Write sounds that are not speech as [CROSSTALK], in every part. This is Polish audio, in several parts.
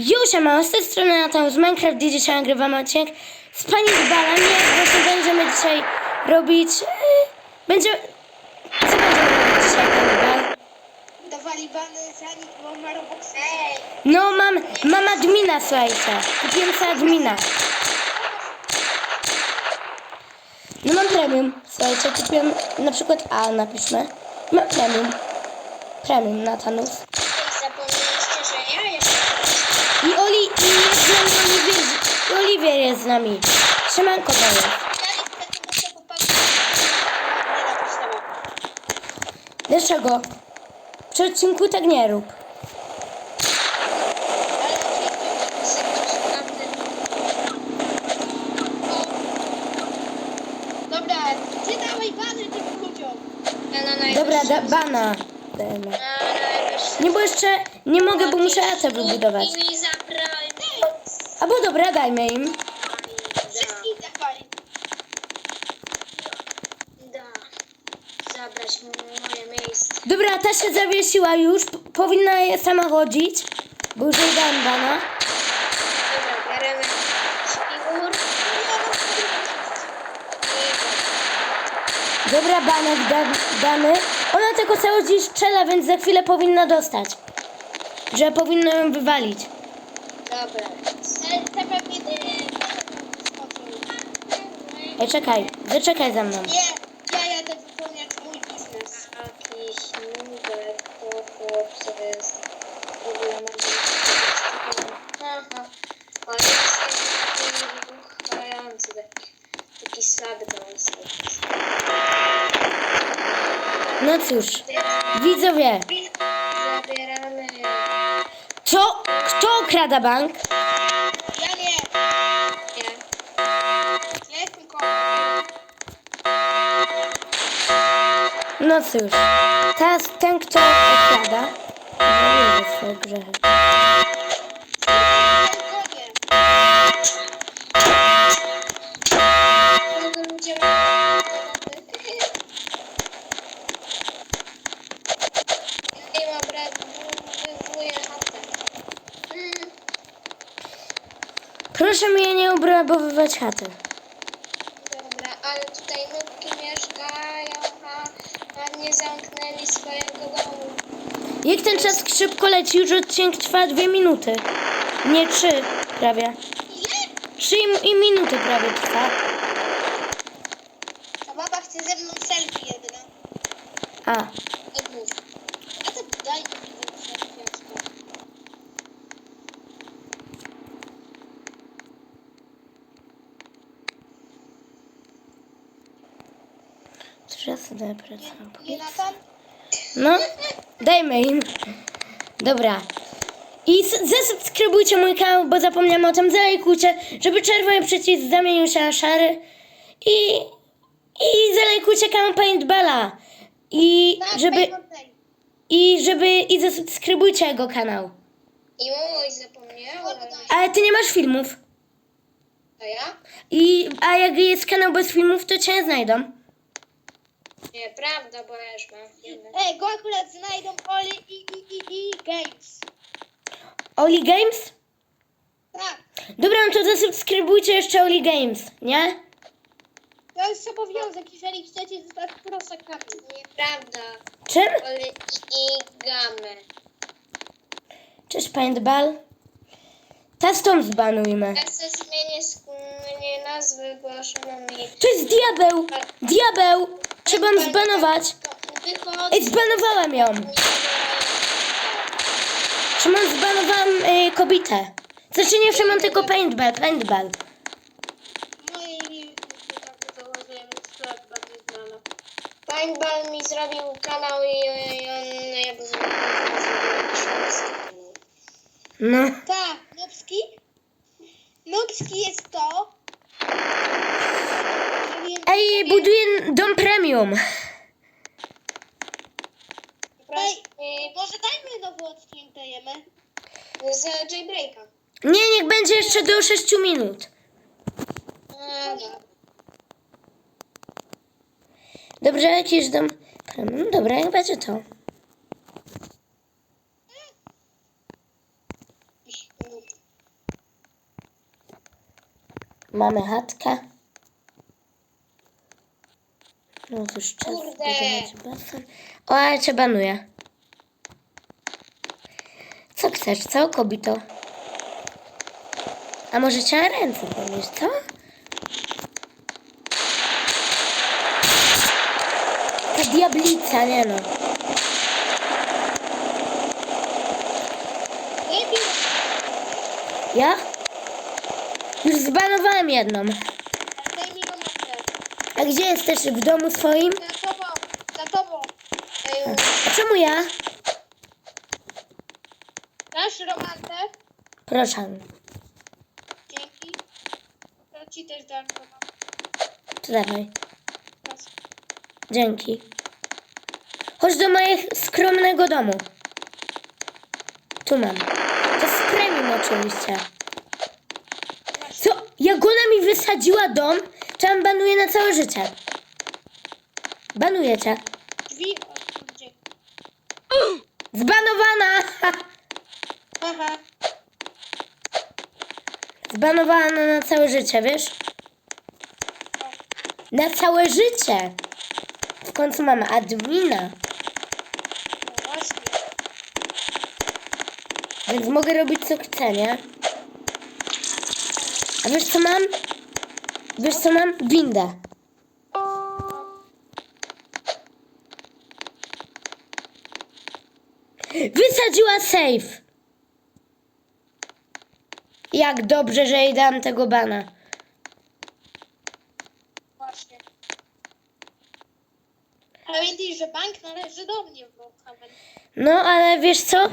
Już mam z tej strony Natan z Minecraft, gdzie dzisiaj nagrywam odcinek z Pani Zbala. Nie, właśnie będziemy dzisiaj robić... Yy, będzie... Co będziemy robić dzisiaj, Pani Bal? Dawali bany zanik, bo ma Robux. Ej! No, mam, mam admina, słuchajcie. Kupiłem sobie admina. No mam premium, słuchajcie, kupiłem na przykład A, napiszmy. Mam premium. Premium, Natanus. Zapomnieliście, że ja jestem. I Oli, i jest z nami Oliwier, i Oliwier jest z nami. Siemanko to jest. Dlaczego? Przy odcinku tak nie rób. Dobra, ty dawaj bany tym ludziom. Dobra, da, bana. dajemy. Nie, bo jeszcze nie mogę, bo muszę AC wybudować. I mi zabrali. Albo dobra, dajmy im. Wszystkich dawali. Da. Zabrać moje miejsce. Dobra, ta się zawiesiła już. p- Powinna je sama chodzić. Bo już jej dałam bana. Dobra, bierzemy śpiwór. Dobra, banek da, damy. Ona tylko cały dzień strzela, więc za chwilę powinna dostać. Że powinno ją wywalić. Dobra. Ej, czekaj. Zaczekaj za mną. Nie, ja jadę wypełniać mój biznes. Jakiś nubek, to chłop sobie jest w ogóle ma Aha. A jest taki wybuchający, taki, taki jest. No cóż, widzowie. Zabieramy. Co? Kto okrada bank? Ja nie. Nie. Ja jestem kołem. No cóż, teraz ten, kto okrada, żałuje swoje grzechy. Proszę mnie nie obrabowywać chaty. Dobra, ale tutaj nutki mieszkają, a, a nie zamknęli swojego domu. Jak ten czas szybko leci, już odcinek trwa dwie minuty. Nie trzy prawie. Trzy i, minuty prawie trwa. Ta baba chce ze mną selfie jedna. A. A to daj ja sobie tam? No, dajmy im. Dobra. I zasubskrybujcie mój kanał, bo zapomniałam o tym. Zalajkujcie, żeby czerwony przycisk zamienił się na szary. I, i zalajkujcie kanał Paintballa. I żeby, i żeby, i zasubskrybujcie jego kanał. I mój zapomniałem. Ale ty nie masz filmów. To ja? I, a jak jest kanał bez filmów, to cię nie znajdą. Nie, prawda, bo ja już mam. Ej, go akurat znajdą Oli i, i, i, i Games. Oli Games? Tak, Dobra, no to zasubskrybujcie jeszcze Oli Games, nie? to jest obowiązek, jeżeli chcecie zostać prosakami. Nieprawda. Czym? Oli i, i Gamy. Cześć Paintball. Custom zbanujmy. Ja chcę zmienię, zmienię nazwy, bo. To jest diabeł! Diabeł! Trzeba ją zbanować. Ej, zbanowałem ją. Szymon, zbanowałam y, kobietę. Znaczy nie Szymon, tylko paintball, paintball. Paintball mi zrobił kanał i, i on jakby zrobił No. Tak, Nubski? Nubski jest to. Ej, buduję dom premium. Ej, może dajmy nowy odcinek dajemy? Z Jaybreaka. Nie, niech będzie jeszcze do 6 minut. Dobrze, jakiś dom premium. Dobra, jak będzie to. Dobra. Mamy chatkę. No to już czas zbudować basen. O, ale cię banuję. Co chcesz, co, kobito? A może cię ręce podnieść, co? Ta diablica, nie no. Ja? Już zbanowałem jedną. Daj mi romantę. A gdzie jesteś? W domu swoim? Za tobą. Za tobą. Ej, A czemu ja? Dasz romantę? Proszę. Dzięki. To ci też dam romantę. To dawaj. Proszę. Dzięki. Chodź do mojego skromnego domu. Tu mam. To z premium oczywiście. Co? Jak ona mi wysadziła dom, ją banuje na całe życie. Banuję cię. Drzwi otwórcie. [GASPS] Zbanowana! [LAUGHS] Ha! Haha. Zbanowana na całe życie, wiesz? Na całe życie. W końcu mam admina, No właśnie. więc mogę robić co chcę, nie? A wiesz co mam? Wiesz co mam? Windę. Wysadziła safe. Jak dobrze, że jej dam tego bana. Właśnie. Pamiętaj, że bank należy do mnie. No, ale wiesz co?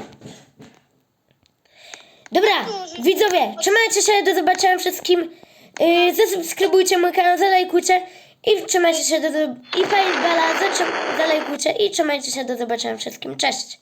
Dobra, widzowie, trzymajcie się, do zobaczenia wszystkim. Yy, zasubskrybujcie mój kanał, zalajkujcie i trzymajcie się do... I paintballa, zalajkujcie i trzymajcie się, do zobaczenia wszystkim. Cześć!